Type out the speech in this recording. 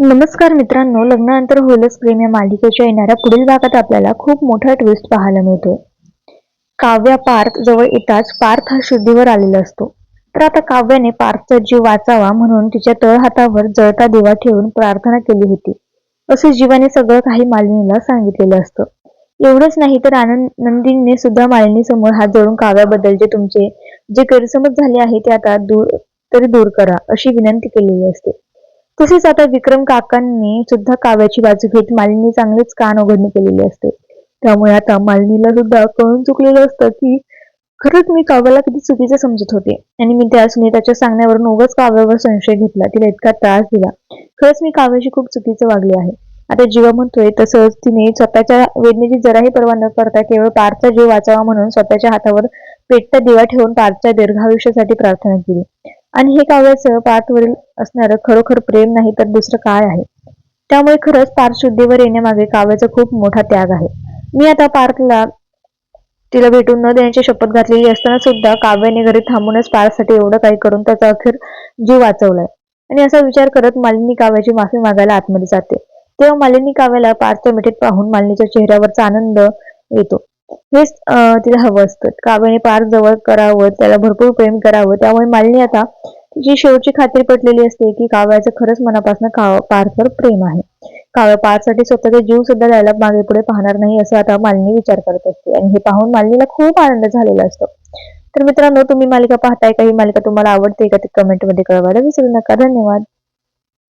नमस्कार मित्रांनो लग्नानंतर होलस प्रेम या मालिकेच्या येणाऱ्या पुढील भागात आपल्याला खूप मोठा ट्विस्ट पाहायला मिळतो काव्या पार्थ जवळ येताच पार्थ हा शुद्धीवर आलेला असतो. तर आता काव्याने पार्थचा जीव वाचावा म्हणून तिच्या तळहातावर जळता दिवा ठेवून प्रार्थना केली होती. असे जीवाने सगळं काही मालिनीला सांगितलेलं असतं. एवढंच नाही तर आनंद नंदिनीने सुद्धा मालिनी समोर हात जोडून काव्याबद्दलचे तुमचे जे गैरसमज झाले आहे ते आता दूर तरी दूर करा अशी विनंती केलेली असते. तसेच आता विक्रम काकांनी सुद्धा काव्याची बाजू घेत मालिनी चांगलीच कान उघडणी केलेली असते. त्यामुळे आता मालिनीला सुद्धा कळून चुकलेलं असतं की खरंच मी काव्याला किती चुकीचं समजत होते. आणि मी त्या सुनीताच्या सांगण्यावरून उगाच काव्यावर संशय घेतला. तिला इतका त्रास दिला. खरंच मी काव्याशी खूप चुकीचं वागले आहे. आता जीवा म्हणतोय तसंच तिने स्वतःच्या वेदनेची जराही पर्वा न करता केवळ पारचा जीव वाचावा म्हणून स्वतःच्या हातावर पेटता दिवा ठेवून पारच्या दीर्घायुष्यासाठी प्रार्थना केली. आणि हे काव्याचं पाठवरील असणारं खरोखर प्रेम नाही तर दुसरं काय आहे? त्यामुळे खरंच पारशुद्धीवर येण्यामागे काव्याचा खूप मोठा त्याग आहे. मी आता पार्थला तिला भेटून न देण्याची शपथ घातलेली असताना सुद्धा काव्याने घरी थांबूनच पारसाठी एवढं काही करून त्याचा अखेर जीव वाचवलाय. आणि असा विचार करत मालिनी काव्याची माफी मागायला आतमध्ये जाते. तेव्हा मालिनी काव्याला पारच्या मिठीत पाहून मालिनीच्या चेहऱ्यावरचा आनंद येतो. हेच तिला हवं असतं. काव्याने पार जवळ करावं त्याला भरपूर प्रेम करावं त्यामुळे मालिनी आता तिची शेवटची खात्री पटलेली असते की काव्याचं खरंच मनापासून पार्थवर प्रेम आहे. काव्य पार्थसाठी स्वतःचा जीव सुद्धा द्यायला मागे पुढे पाहणार नाही असं आता मालिनी विचार करत असते. आणि हे पाहून मालिनीला खूप आनंद झालेला असतो. तर मित्रांनो तुम्ही मालिका पाहताय का? ही मालिका तुम्हाला आवडते का? ते कमेंटमध्ये कळवायला विसरू नका. धन्यवाद.